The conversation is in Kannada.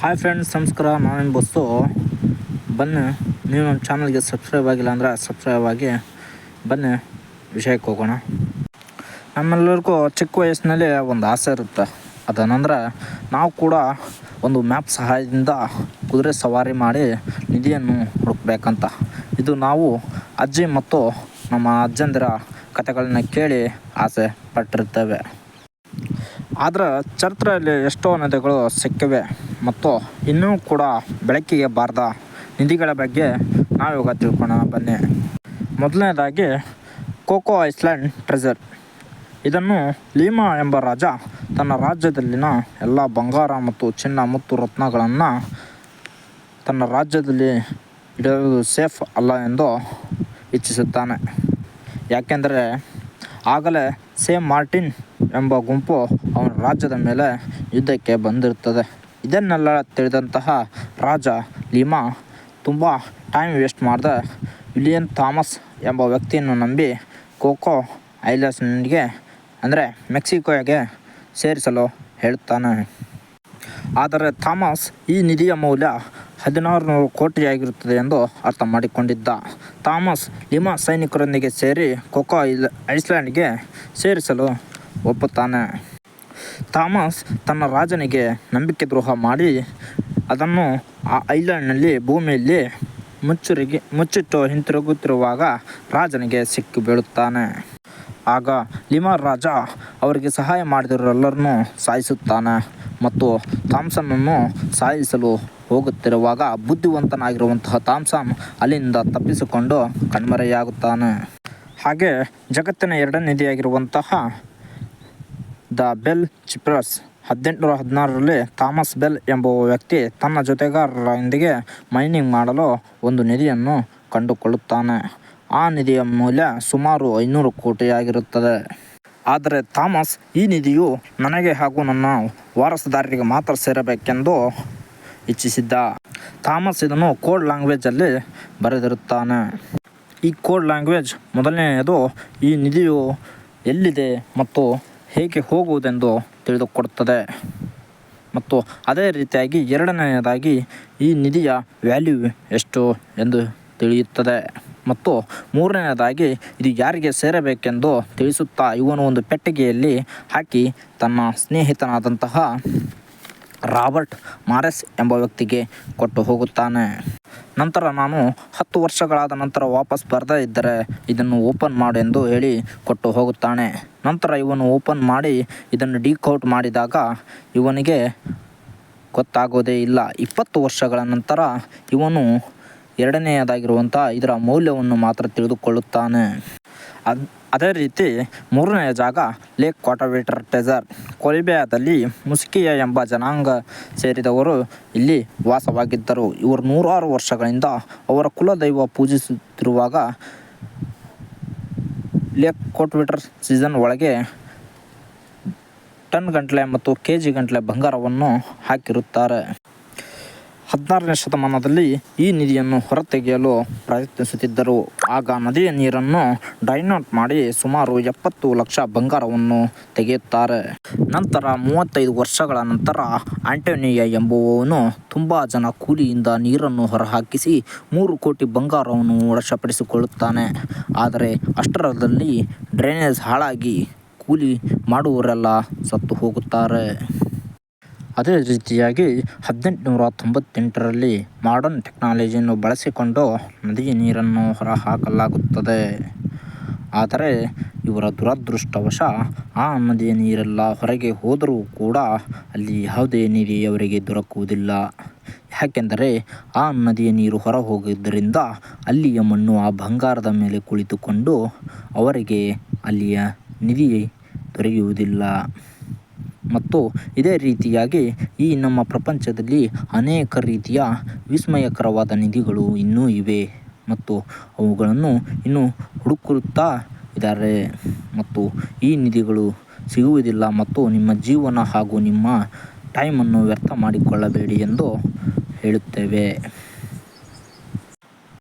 ಹಾಯ್ ಫ್ರೆಂಡ್ಸ್ ನಮಸ್ಕಾರ. ನಾನೇನು ಬಸ್ಸು. ಬನ್ನಿ, ನೀವು ನಮ್ಮ ಚಾನಲ್ಗೆ ಸಬ್ಸ್ಕ್ರೈಬ್ ಆಗಿಲ್ಲ ಅಂದರೆ ಸಬ್ಸ್ಕ್ರೈಬ್ ಆಗಿ ಬನ್ನಿ, ವಿಷಯಕ್ಕೆ ಹೋಗೋಣ. ನಮ್ಮೆಲ್ಲರಿಗೂ ಚಿಕ್ಕ ವಯಸ್ಸಿನಲ್ಲಿ ಒಂದು ಆಸೆ ಇರುತ್ತೆ. ಅದೇನಂದ್ರೆ, ನಾವು ಕೂಡ ಒಂದು ಮ್ಯಾಪ್ ಸಹಾಯದಿಂದ ಕುದುರೆ ಸವಾರಿ ಮಾಡಿ ನಿಧಿಯನ್ನು ಹುಡುಕ್ಬೇಕಂತ. ಇದು ನಾವು ಅಜ್ಜಿ ಮತ್ತು ನಮ್ಮ ಅಜ್ಜಂದಿರ ಕಥೆಗಳನ್ನ ಕೇಳಿ ಆಸೆ ಪಟ್ಟಿರ್ತೇವೆ. ಆದರೆ ಚರಿತ್ರೆಯಲ್ಲಿ ಎಷ್ಟೋ ನದಿಗಳು ಸಿಕ್ಕಿವೆ ಮತ್ತು ಇನ್ನೂ ಕೂಡ ಬೆಳಕಿಗೆ ಬಾರದ ನಿಧಿಗಳ ಬಗ್ಗೆ ನಾವಿವಾಗ ತಿಳ್ಕೊಳ್ಳೋಣ ಬನ್ನಿ. ಮೊದಲನೇದಾಗಿ ಕೋಕೋ ಐಸ್ಲ್ಯಾಂಡ್ ಟ್ರೆಜರ್ ಇದನ್ನು ಲೀಮಾ ಎಂಬ ರಾಜ ತನ್ನ ರಾಜ್ಯದಲ್ಲಿನ ಎಲ್ಲ ಬಂಗಾರ ಮತ್ತು ಚಿನ್ನ ಮತ್ತು ರತ್ನಗಳನ್ನು ತನ್ನ ರಾಜ್ಯದಲ್ಲಿ ಇಡೋದು ಸೇಫ್ ಅಲ್ಲ ಎಂದು ಇಚ್ಛಿಸುತ್ತಾನೆ. ಯಾಕೆಂದರೆ ಆಗಲೇ ಸೇಮ್ ಮಾರ್ಟಿನ್ ಎಂಬ ಗುಂಪು ಅವನ ರಾಜ್ಯದ ಮೇಲೆ ಯುದ್ಧಕ್ಕೆ ಬಂದಿರುತ್ತದೆ. ಇದನ್ನೆಲ್ಲ ತಿಳಿದಂತಹ ರಾಜ ಲಿಮಾ ತುಂಬ ಟೈಮ್ ವೇಸ್ಟ್ ಮಾಡಿದ ವಿಲಿಯನ್ ಥಾಮಸ್ ಎಂಬ ವ್ಯಕ್ತಿಯನ್ನು ನಂಬಿ ಕೋಕೋ ಐಲ್ಯಾಂಡ್ಸ್ಗೆ ಅಂದರೆ ಮೆಕ್ಸಿಕೋಗೆ ಸೇರಿಸಲು ಹೇಳುತ್ತಾನೆ. ಆದರೆ ಥಾಮಸ್ ಈ ನಿಧಿಯ ಮೌಲ್ಯ ಹದಿನಾರು ನೂರು ಕೋಟಿಯಾಗಿರುತ್ತದೆ ಎಂದು ಅರ್ಥ ಮಾಡಿಕೊಂಡಿದ್ದ. ಥಾಮಸ್ ಲಿಮಾ ಸೈನಿಕರೊಂದಿಗೆ ಸೇರಿ ಕೊಕೋ ಐಲ್ ಐಸ್ಲ್ಯಾಂಡ್ಗೆ ಸೇರಿಸಲು ಒಪ್ಪುತ್ತಾನೆ. ಥಾಮಸ್ ತನ್ನ ರಾಜನಿಗೆ ನಂಬಿಕೆ ದ್ರೋಹ ಮಾಡಿ ಅದನ್ನು ಆ ಐಲ್ಯಾಂಡ್ನಲ್ಲಿ ಭೂಮಿಯಲ್ಲಿ ಮುಚ್ಚುರಿಗೆ, ಮುಚ್ಚಿಟ್ಟು ಹಿಂತಿರುಗುತ್ತಿರುವಾಗ ರಾಜನಿಗೆ ಸಿಕ್ಕಿ ಬೀಳುತ್ತಾನೆ. ಆಗ ಲಿಮಾ ರಾಜ ಅವರಿಗೆ ಸಹಾಯ ಮಾಡಿದವರೆಲ್ಲರನ್ನೂ ಸಾಯಿಸುತ್ತಾನೆ ಮತ್ತು ಥಾಮ್ಸನ್ನನ್ನು ಸಾಯಿಸಲು ಹೋಗುತ್ತಿರುವಾಗ ಬುದ್ಧಿವಂತನಾಗಿರುವಂತಹ ಥಾಮ್ಸನ್ ಅಲ್ಲಿಂದ ತಪ್ಪಿಸಿಕೊಂಡು ಕಣ್ಮರೆಯಾಗುತ್ತಾನೆ. ಹಾಗೆ ಜಗತ್ತಿನ ಎರಡನೇ ನಿಧಿಯಾಗಿರುವಂತಹ ದ ಬೆಲ್ ಚಿಪ್ರಸ್ ಹದಿನೆಂಟುನೂರ ಹದಿನಾರರಲ್ಲಿ ಥಾಮಸ್ ಬೆಲ್ ಎಂಬುವ ವ್ಯಕ್ತಿ ತನ್ನ ಜೊತೆಗಾರರೊಂದಿಗೆ ಮೈನಿಂಗ್ ಮಾಡಲು ಒಂದು ನಿಧಿಯನ್ನು ಕಂಡುಕೊಳ್ಳುತ್ತಾನೆ. ಆ ನಿಧಿಯ ಮೌಲ್ಯ ಸುಮಾರು ಐನೂರು ಕೋಟಿಯಾಗಿರುತ್ತದೆ. ಆದರೆ ಥಾಮಸ್, ಈ ನಿಧಿಯು ನನಗೆ ಹಾಗೂ ನನ್ನ ವಾರಸುದಾರರಿಗೆ ಮಾತ್ರ ಸೇರಬೇಕೆಂದು ಇಚ್ಛಿಸಿದ್ದ. ಥಾಮಸ್ ಇದನ್ನು ಕೋಡ್ ಲ್ಯಾಂಗ್ವೇಜಲ್ಲಿ ಬರೆದಿರುತ್ತಾನೆ. ಈ ಕೋಡ್ ಲ್ಯಾಂಗ್ವೇಜ್ ಮೊದಲನೆಯದು ಈ ನಿಧಿಯು ಎಲ್ಲಿದೆ ಮತ್ತು ಹೇಗೆ ಹೋಗುವುದೆಂದು ತಿಳಿದುಕೊಡುತ್ತದೆ. ಮತ್ತು ಅದೇ ರೀತಿಯಾಗಿ ಎರಡನೆಯದಾಗಿ ಈ ನಿಧಿಯ ವ್ಯಾಲ್ಯೂ ಎಷ್ಟು ಎಂದು ತಿಳಿಯುತ್ತದೆ. ಮತ್ತು ಮೂರನೆಯದಾಗಿ ಇದು ಯಾರಿಗೆ ಸೇರಬೇಕೆಂದು ತಿಳಿಸುತ್ತಾ ಇವನು ಒಂದು ಪೆಟ್ಟಿಗೆಯಲ್ಲಿ ಹಾಕಿ ತನ್ನ ಸ್ನೇಹಿತನಾದಂತಹ ರಾಬರ್ಟ್ ಮಾರೆಸ್ ಎಂಬ ವ್ಯಕ್ತಿಗೆ ಕೊಟ್ಟು ಹೋಗುತ್ತಾನೆ. ನಂತರ ನಾನು ಹತ್ತು ವರ್ಷಗಳಾದ ನಂತರ ವಾಪಸ್ ಬರದೇ ಇದ್ದರೆ ಇದನ್ನು ಓಪನ್ ಮಾಡೆಂದು ಹೇಳಿ ಕೊಟ್ಟು ಹೋಗುತ್ತಾನೆ. ನಂತರ ಇವನು ಓಪನ್ ಮಾಡಿ ಇದನ್ನು ಡೀಕೌಟ್ ಮಾಡಿದಾಗ ಇವನಿಗೆ ಗೊತ್ತಾಗೋದೇ ಇಲ್ಲ. ಇಪ್ಪತ್ತು ವರ್ಷಗಳ ನಂತರ ಇವನು ಎರಡನೆಯದಾಗಿರುವಂಥ ಇದರ ಮೌಲ್ಯವನ್ನು ಮಾತ್ರ ತಿಳಿದುಕೊಳ್ಳುತ್ತಾನೆ. ಅದ್ ಅದೇ ರೀತಿ ಮೂರನೆಯ ಜಾಗ ಲೇಕ್ ಕ್ವಾಟವೇಟರ್ ಟೆಸರ್ ಕೊಲಿಬಿಯಾದಲ್ಲಿ ಮುಸ್ಕಿಯ ಎಂಬ ಜನಾಂಗ ಸೇರಿದವರು ಇಲ್ಲಿ ವಾಸವಾಗಿದ್ದರು. ಇವರು ನೂರಾರು ವರ್ಷಗಳಿಂದ ಅವರ ಕುಲದೈವ ಪೂಜಿಸುತ್ತಿರುವಾಗ ಲೇಕ್ ಕೋಟ್ವೇಟರ್ ಸೀಸನ್ ಒಳಗೆ ಟನ್ ಗಂಟಲೆ ಮತ್ತು ಕೆ ಜಿ ಗಂಟಲೆ ಬಂಗಾರವನ್ನು ಹಾಕಿರುತ್ತಾರೆ. ಹದಿನಾರನೇ ಶತಮಾನದಲ್ಲಿ ಈ ನಿಧಿಯನ್ನು ಹೊರತೆಗೆಯಲು ಪ್ರಯತ್ನಿಸುತ್ತಿದ್ದರು. ಆಗ ನದಿಯ ನೀರನ್ನು ಡೈನೌಟ್ ಮಾಡಿ ಸುಮಾರು ಎಪ್ಪತ್ತು ಲಕ್ಷ ಬಂಗಾರವನ್ನು ತೆಗೆಯುತ್ತಾರೆ. ನಂತರ ಮೂವತ್ತೈದು ವರ್ಷಗಳ ನಂತರ ಆಂಟೋನಿಯ ಎಂಬುವವನು ತುಂಬ ಜನ ಕೂಲಿಯಿಂದ ನೀರನ್ನು ಹೊರಹಾಕಿಸಿ ಮೂರು ಕೋಟಿ ಬಂಗಾರವನ್ನು ವಶಪಡಿಸಿಕೊಳ್ಳುತ್ತಾನೆ. ಆದರೆ ಅಷ್ಟರದಲ್ಲಿ ಡ್ರೈನೇಜ್ ಹಾಳಾಗಿ ಕೂಲಿ ಮಾಡುವವರೆಲ್ಲ ಸತ್ತು ಹೋಗುತ್ತಾರೆ. ಅದೇ ರೀತಿಯಾಗಿ ಹದಿನೆಂಟುನೂರ ತೊಂಬತ್ತೆಂಟರಲ್ಲಿ ಮಾಡರ್ನ್ ಟೆಕ್ನಾಲಜಿಯನ್ನು ಬಳಸಿಕೊಂಡು ನದಿಯ ನೀರನ್ನು ಹೊರಹಾಕಲಾಗುತ್ತದೆ. ಆದರೆ, ಇವರ ದುರದೃಷ್ಟವಶ ಆ ನದಿಯ ನೀರೆಲ್ಲ ಹೊರಗೆ ಹೋದರೂ ಕೂಡ ಅಲ್ಲಿ ಯಾವುದೇ ನಿಧಿ ಅವರಿಗೆ ದೊರಕುವುದಿಲ್ಲ. ಯಾಕೆಂದರೆ, ಆ ನದಿಯ ನೀರು ಹೊರ ಹೋಗಿದ್ದರಿಂದ ಅಲ್ಲಿಯ ಮಣ್ಣು ಆ ಬಂಗಾರದ ಮೇಲೆ ಕುಳಿತುಕೊಂಡು ಅವರಿಗೆ ಅಲ್ಲಿಯ ನಿಧಿ ದೊರೆಯುವುದಿಲ್ಲ. ಮತ್ತು ಇದೇ ರೀತಿಯಾಗಿ ಈ ನಮ್ಮ ಪ್ರಪಂಚದಲ್ಲಿ ಅನೇಕ ರೀತಿಯ ವಿಸ್ಮಯಕರವಾದ ನಿಧಿಗಳು ಇನ್ನೂ ಇವೆ ಮತ್ತು ಅವುಗಳನ್ನು ಇನ್ನೂ ಹುಡುಕುತ್ತಾ ಇದ್ದಾರೆ. ಮತ್ತು ಈ ನಿಧಿಗಳು ಸಿಗುವುದಿಲ್ಲ ಮತ್ತು ನಿಮ್ಮ ಜೀವನ ಹಾಗೂ ನಿಮ್ಮ ಟೈಮನ್ನು ವ್ಯರ್ಥ ಮಾಡಿಕೊಳ್ಳಬೇಡಿ ಎಂದು ಹೇಳುತ್ತೇವೆ.